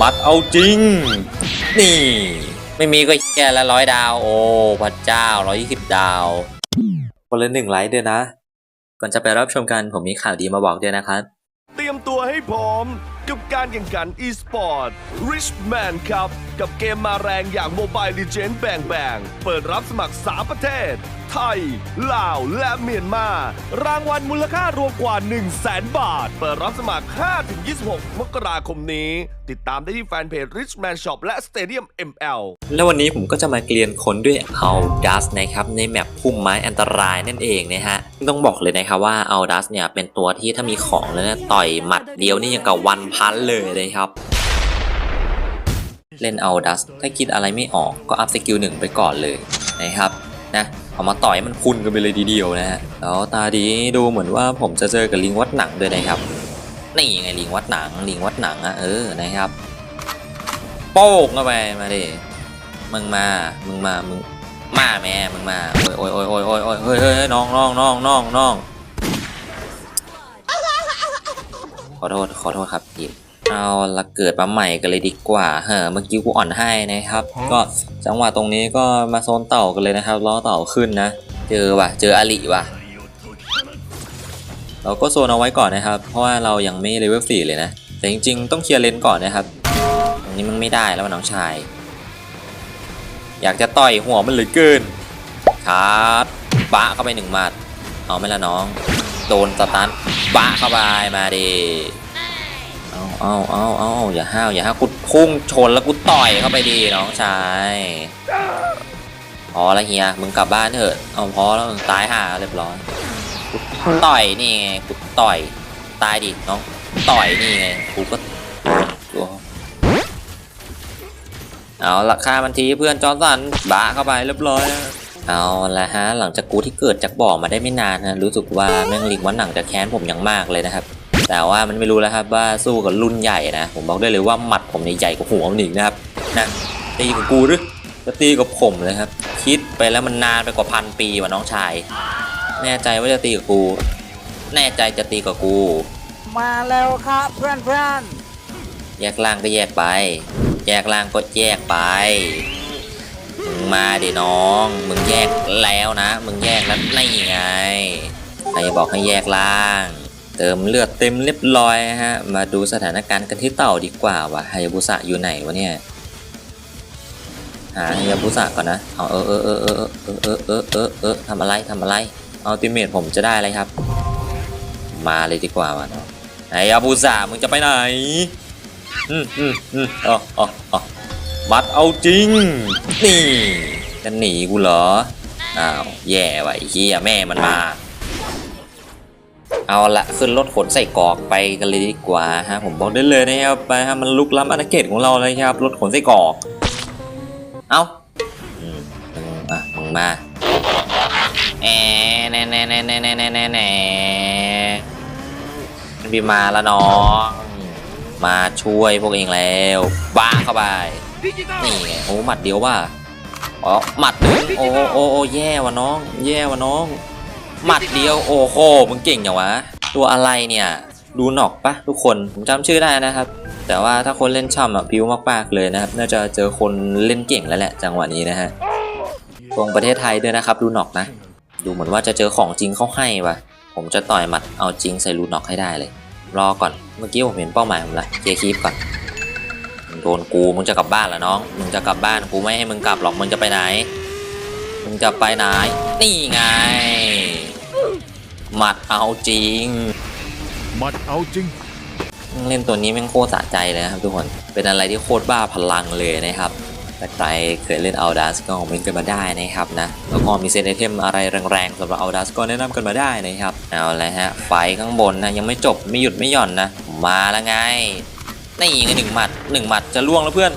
มัดเอาจริง นี่ ไม่มีก็แค่ละร้อยดาว โอ้พระเจ้าร้อยยี่สิบดาว คนละหนึ่งไลค์ด้วยนะ ก่อนจะไปรับชมกันผมมีข่าวดีมาบอกด้วยนะครับ เตรียมตัวให้พร้อมกับการแข่งขัน e-sport Richman ครับ กับเกมมาแรงอย่าง Mobile Legends แบงแบงเปิดรับสมัคร3ประเทศ ไทย ลาว และเมียนมา รางวัลมูลค่ารวมกว่า 1 0 0 0 0แบาท เปิดรับสมัคร 5-26 มกราคมนี้ ติดตามได้ที่แฟนเพจ Richman Shop และ Stadium ML แล้ววันนี้ผมก็จะมาเกลียนคนด้วยเอาดัสนะครับ ในแมปพุ่มไม้อันตรายนั่นเองนะฮะ ต้องบอกเลยนะครับว่าเอาดัสเนี่ยเป็นตัวที่ถ้ามีของแล้วเนี่ยต่อยหมัดเดียวนี่ยังกับวันพันเลยนะครับเล่นเอาดัสถ้าคิดอะไรไม่ออกก็อัพสกิลหนึ่งไปก่อนเลยนะครับนะ เอามาต่อยมันคุณกันไปเลยทีเดียวนะฮะแล้วตาดีดูเหมือนว่าผมจะเจอกับลิงวัดหนังด้วยนะครับนี่ไงลิงวัดหนังลิงวัดหนังอะเออนะครับ โป้งเข้าไปมาดิมึงมามึงมามึงมาแม่มึงมาโอ้ยโอ้ยโอ้ยโอ้ยโอ้ยโอ้ยเฮ้ยเฮ้ยน้องน้องน้องน้องน้องขอโทษขอโทษครับพี่ เอาละเกิดมาใหม่กันเลยดีกว่าเฮ้อเมื่อกี้กูอ่อนให้นะครับ ก็จังหวะตรงนี้ก็มาโซนเต่ากันเลยนะครับล้อเต่าขึ้นนะ เจอว่ะเจออลิว่ะ เราก็โซนเอาไว้ก่อนนะครับ เพราะว่าเรายังไม่เลเวลสี่เลยนะ แต่จริงๆ ต้องเคลียร์เลนก่อนนะครับตรงนี้มันไม่ได้แล้วน้องชาย อยากจะต่อยหัวมันเหลือเกินชาร์จบะเข้าไปหนึ่งหมัดเอาไหมล่ะน้อง โดนสตันบะเข้าไปมาดิ เอาเอาเอาอย่าห้าวอย่าห้าวกูพุ่งชนแล้วกูต่อยเข้าไปดีน้องชายพอแล้วเฮียมึงกลับบ้านเถอะเอาพอแล้วมึงตายห่าเรียบร้อยกูต่อยนี่ไงกูต่อยตายดิน้องต่อยนี่ไงกูก็โดนเอาละค่ามันทีเพื่อนจอร์นสันบะเข้าไปเรียบร้อยแล้วเอาละฮะหลังจากกูที่เกิดจากบ่อมาได้ไม่นานนะรู้สึกว่าแม่งลิงวันหนังจะแค้นผมอย่างมากเลยนะครับ แต่ว่ามันไม่รู้แล้วครับว่าสู้กับรุ่นใหญ่นะ ผมบอกได้เลยว่าหมัดผมเนี่ยใหญ่กว่าหัวมันอีกนะครับนะตีกับกูหรือจะตีกับผมเลยครับ คิดไปแล้วมันนานไปกว่าพันปีว่ะน้องชาย แน่ใจว่าจะตีกับกู แน่ใจจะตีกับกู มาแล้วครับเพื่อนเพื่อนแยกล่างก็แยกไป แยกล่างก็แยกไปมึงมาดิน้อง มึงแยกแล้วนะ มึงแยกแล้วนี่ไงใครจะบอกให้แยกล่าง เติมเลือดเต็มเรียบร้อยฮะ มาดูสถานการณ์กันที่เต่าดีกว่าว่ะไฮยาบุสะอยู่ไหนวะเนี่ย หาไฮยาบุสะก่อนนะ เอาเออเออเออเออเออเออเออเออทำอะไรทำอะไรอัลติเมทผมจะได้อะไรครับ มาเลยดีกว่าวะเนาะไฮยาบุสะมึงจะไปไหน อืมอืมอืมอ๋ออ๋ออ๋อมัดเอาจริง นี่จะหนีกูเหรอ อ้าว แย่ว่ะไอ้เฮียแม่มันมา เอาละขึ้นรถขนใส่กอกไปกันเลยดีกว่าฮะผมบอกได้เลยนะครับไปฮะมันลุกล้ำอาณาเขตของเราเลยครับรถขนใส่กอก เอาอืมอมึงมาแหนแหนแหนแหนแหนแหนแหนมันบีมาแล้วน้องมาช่วยพวกเองแล้วบ้าเข้าไปนี่ไงโอ้หมัดเดียวว่าอ๋อหมัดโอ้โอ้แย่วะน้อง แย่วะน้อง หมัดเดียวโอ้โหมึงเก่งอย่างวะ ตัวอะไรเนี่ย ดูหนอกปะทุกคนผมจำชื่อได้นะครับ แต่ว่าถ้าคนเล่นช่ำอะพิวมากๆเลยนะครับ น่าจะเจอคนเล่นเก่งแล้วแหละ จังหวะนี้นะฮะตรงประเทศไทยด้วยนะครับดูหนอกนะ ดูเหมือนว่าจะเจอของจริงเข้าให้วะผมจะต่อยหมัดเอาจริงใส่รูนอกให้ได้เลย รอก่อนเมื่อกี้ผมเห็นเป้าหมายผมละเคลียร์คลิปก่อนมึงโดนกูมึงจะกลับบ้านเหรอน้องมึงจะกลับบ้านกูไม่ให้มึงกลับหรอกมึงจะไปไหน มึงจะไปไหน นี่ไง หมัดเอาจริงมัดเอาจริง เล่นตัวนี้แม่งโคตรสะใจเลยนะครับทุกคน เป็นอะไรที่โคตรบ้าพลังเลยนะครับแต่ใครเคยเล่น a u d a s ก็คอมเมนต์กันมาได้นะครับนะ แล้วก็มีเซตไอเทมอะไรแรงๆสำหรับ a u d a s ก็แนะนำกันมาได้นะครับ เอาละฮะ ไฟข้างบนนะยังไม่จบไม่หยุดไม่หย่อนนะ มาแล้วไง นี่ไงหนึ่งหมัดหนึ่งหมัดจะล่วงแล้วเพื่อน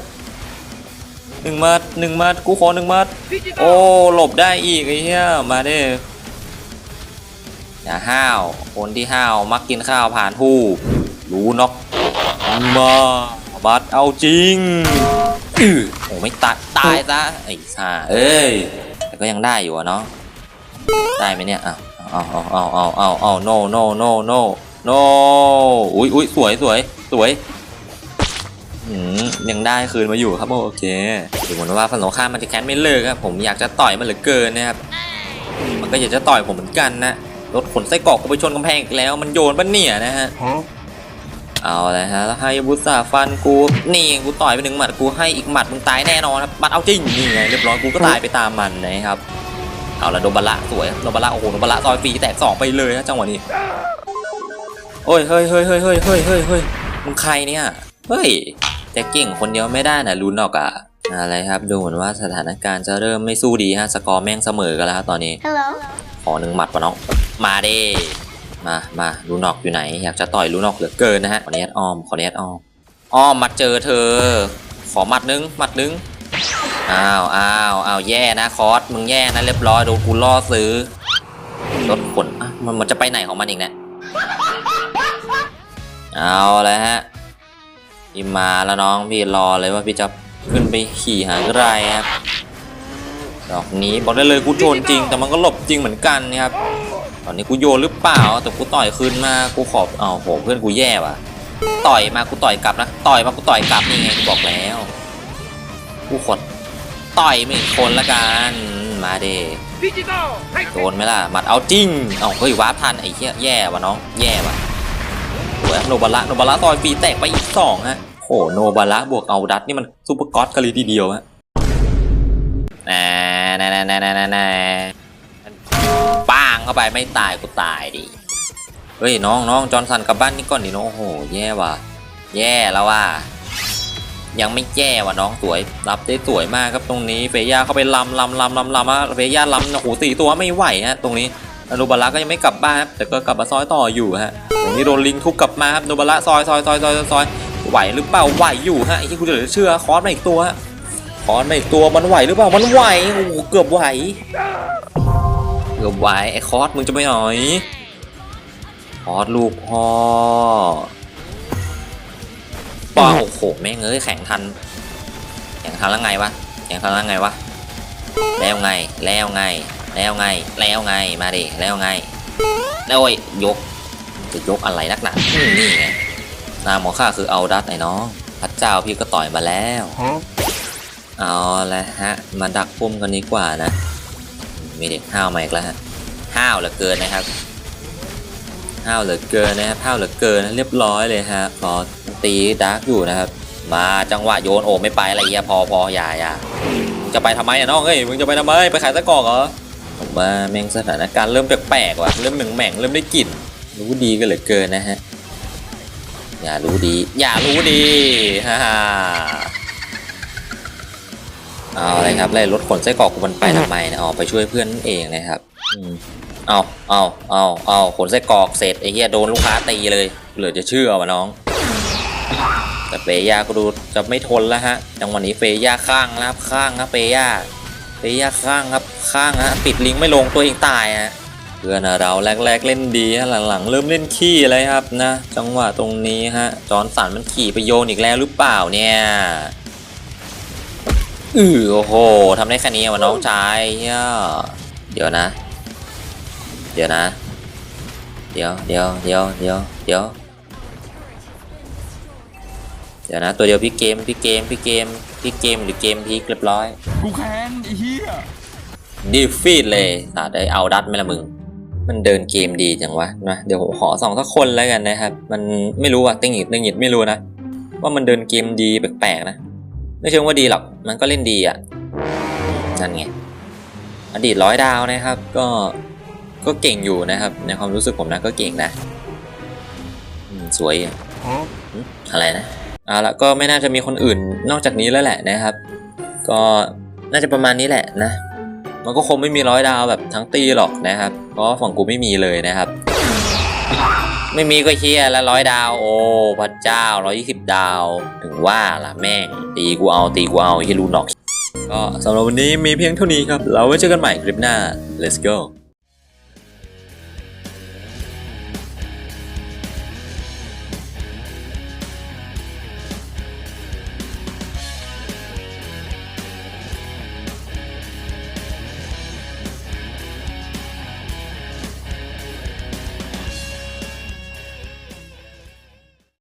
หนึ่งหมัดหนึ่งหมัดกูขอหนึ่งหมัด โอ้หลบได้อีกไอ้เหี้ยมาเด้ อย่าห้าว คนที่ห้าวมักกินข้าวผ่านผู้รู้น็อกมาบัดเอาจริงอื้อโอ้ไม่ตายตายซะไอ้ห่าเอ้ยแต่ก็ยังได้อยู่อะเนาะได้ไหมเนี่ยอะเอาเอาเอาเอาเอาเอา no no no no no อุ้ยอุ้ยสวยสวยสวยยังได้คืนมาอยู่ครับโอเคดูเหมือนว่าฝั่งตรงข้ามมันจะแค้นไม่เลิกครับผมอยากจะต่อยมันเหลือเกินนะครับมันก็อยากจะต่อยผมเหมือนกันนะ รถขนไส้กรอกกูไปชนกำแพงอีกแล้ว มันโยนปะเนี่ยนะฮะเอาเลยฮะแล้วให้บุษาฟันกูนี่กูต่อยไปหนึ่งหมัดกูให้อีกหมัดมึงตายแน่นอนครับหมัดเอาจริงนี่ไงเรียบร้อยกูก็ตายไปตามมันนะครับเอาละโดนบาระสวยโดนบาระโอ้โหโดนบาระซอยฟรีแตกสองไปเลยนะจังหวะนี้โอ้ยเฮ้ยเฮ้ยเฮ้ยเฮ้ยเฮ้ยเฮ้ยเฮ้ยมึงใครเนี่ยเฮ้ยแต่เก่งคนเดียวไม่ได้นะลุ้นออกอะอะไรครับดูเหมือนว่าสถานการณ์จะเริ่มไม่สู้ดีฮะสกอร์แม่งเสมอกันแล้วครับตอนนี้ Hello. ขอหนึ่งหมัดวะน้อง มาเด้มามาลูนอกอยู่ไหน อยากจะต่อยลูนอกเหลือเกินนะฮะขอเนียอ้อมขอเนียอ้อมอ้อมมาเจอเธอ ขอหมัดนึงหมัดนึงอ้าวอ้าวอ้าวแย่นะคอสมึงแย่นะเรียบร้อยโดนกูล่อซื้อรถขนอะมันมันจะไปไหนของมันอีกเนี่ยเอาเลยฮะพี่มาแล้วน้องพี่รอเลยว่าพี่จะขึ้นไปขี่หาอะไรครับ ดอกนี้บอกได้เลยกูโยนจริง แต่มันก็หลบจริงเหมือนกันนะครับ ตอนนี้กูโยนหรือเปล่า แต่กูต่อยคืนมากูขอบอ้าวโหเพื่อนกูแย่ว่ะ ต่อยมากูต่อยกลับนะ ต่อยมากูต่อยกลับนี่ไงกูบอกแล้ว กูขดต่อยไม่คนละกัน มาเดโดนไหมล่ะ หมัดเอาจริงเอาเฮ้ยวาร์ปทันไอ้เหี้ยแย่ว่ะน้อง แย่ว่ะโอ้ยโนบาระโนบาระต่อยฟรีแตกไปอีกสองฮะโหโนบาระบวกเอาดัตนี่มันซูเปอร์ก๊อตกันเลยทีเดียวฮะน่า น่าน่าน่าน่าน่าป้างเข้าไปไม่ตายกูตายดิ เฮ้ยน้องน้องจอห์นสันกลับบ้านนี่ก่อนดิน้องโอ้โหแย่ว่ะ แย่แล้วว่ะยังไม่แย่ว่ะน้องสวย รับได้สวยมากครับตรงนี้เฟย่าเข้าไปลำลำลำลำลำอะเฟย่าลำโอ้โหสี่ตัวไม่ไหวฮะตรงนี้อนุบาระก็ยังไม่กลับบ้านครับแต่ก็กลับมาซอยต่ออยู่ฮะตรงนี้โดนลิงทุบกลับมาครับอนุบาระซอยซอยซอยซอยซอยไหวหรือเปล่าไหวอยู่ฮะไอ้ที่กูเหลือเชื่อคอสมาอีกตัวฮะ คอนมาอีกตัวมันไหวหรือเปล่า มันไหว โอ้โหเกือบไหว เกือบไหวไอ้คอสมึงจะไปไหน่อย คอสลูกพ่อป้าโอ้โหแม่งเอ้ยแข่งทัน แข่งทันแล้วไงวะ แข่งทันแล้วไงวะ แล้วไง แล้วไง แล้วไง แล้วไง มาดิ แล้วไง แล้วโอ้ยยก จะยกอะไรนักหนานี่ไงนามของข้าคือเอาดัตไอ้น้อง พระเจ้าพี่ก็ต่อยมาแล้ว เอาละฮะ มาดักพุ่มกันดีกว่านะ มีเด็กห้าวมาอีกแล้วฮะ ห้าวเหลือเกินนะครับ ห้าวเหลือเกินนะครับ ห้าวเหลือเกินเรียบร้อยเลยฮะ พอตีดาร์กอยู่นะครับ มาจังหวะโยนโอ้ไม่ไปอะไรเงี้ยพอพออย่าอย่าจะไปทำไมอะน้องเอ้ย มึงจะไปทำไม ไปขายตะกอกเหรอ ผมว่าแม่งสถานการณ์เริ่มแปลกๆว่ะ เริ่มแหม่งๆเริ่มได้กลิ่น รู้ดีกันเหลือเกินนะฮะ อย่ารู้ดี อย่ารู้ดี ฮ่า เอาเลยครับไล่รถขนไส้กรอกกูมันไปทำไมนะอ๋อไปช่วยเพื่อนนั่นเองนะครับอืมเอาเอาเอาเอาขนไส้กรอกเสร็จไอ้เหี้ยโดนลูกค้าตีเลยเหลือจะเชื่อวะน้อง แต่เฟย่าก็ดูจะไม่ทนแล้วฮะจังหวะนี้เฟย่าข้างนะครับข้างครับเฟย่าเฟย่าข้างครับข้างฮะปิดลิงก์ไม่ลงตัวเองตายฮะเพื่อนเราแรกๆเล่นดีฮะหลังๆ เริ่มเล่นขี้อะไรครับนะ จังหวะตรงนี้ฮะจอร์นสันมันขี่ไปโยนอีกแล้วหรือเปล่าเนี่ย อือโอ้โหทำได้แค่นี้วะน้องชายเหี้ยเดี๋ยวนะ เดี๋ยวนะ เดี๋ยวเดี๋ยวเดี๋ยวเดี๋ยวเดี๋ยวเดี๋ยวนะ ตัวเดียวพี่เกมพี่เกมพี่เกมพี่เกมหรือเกมพีคเรียบร้อยกูแค้นไอ้เหี้ยดีฟีดเลยสาดได้เอาดัดไหมละมึง มันเดินเกมดีจังวะนะเดี๋ยวผมขอส่องสักคนแล้วกันนะครับ มันไม่รู้อะติงหงิดติงหงิดไม่รู้นะว่ามันเดินเกมดีแปลกๆนะ ไม่เชิงว่าดีหรอก มันก็เล่นดีอะนั่นไง อดีตร้อยดาวนะครับ ก็ ก็เก่งอยู่นะครับ ในความรู้สึกผมนะก็เก่งนะอืมสวยอะหึอะไรนะ เอาละก็ไม่น่าจะมีคนอื่นนอกจากนี้แล้วแหละนะครับ ก็น่าจะประมาณนี้แหละนะ มันก็คงไม่มีร้อยดาวแบบทั้งตีหรอกนะครับ เพราะฝั่งกูไม่มีเลยนะครับ ไม่มีก็เชียแล้วร้อยดาว โอ้พระเจ้าร้อยี่สิบดาว ถึงว่าล่ะแม่ง ตีกูเอาตีกูเอาที่รู้หนอก ก็สำหรับวันนี้มีเพียงเท่านี้ครับ เราไว้เจอกันใหม่คลิปหน้า let's go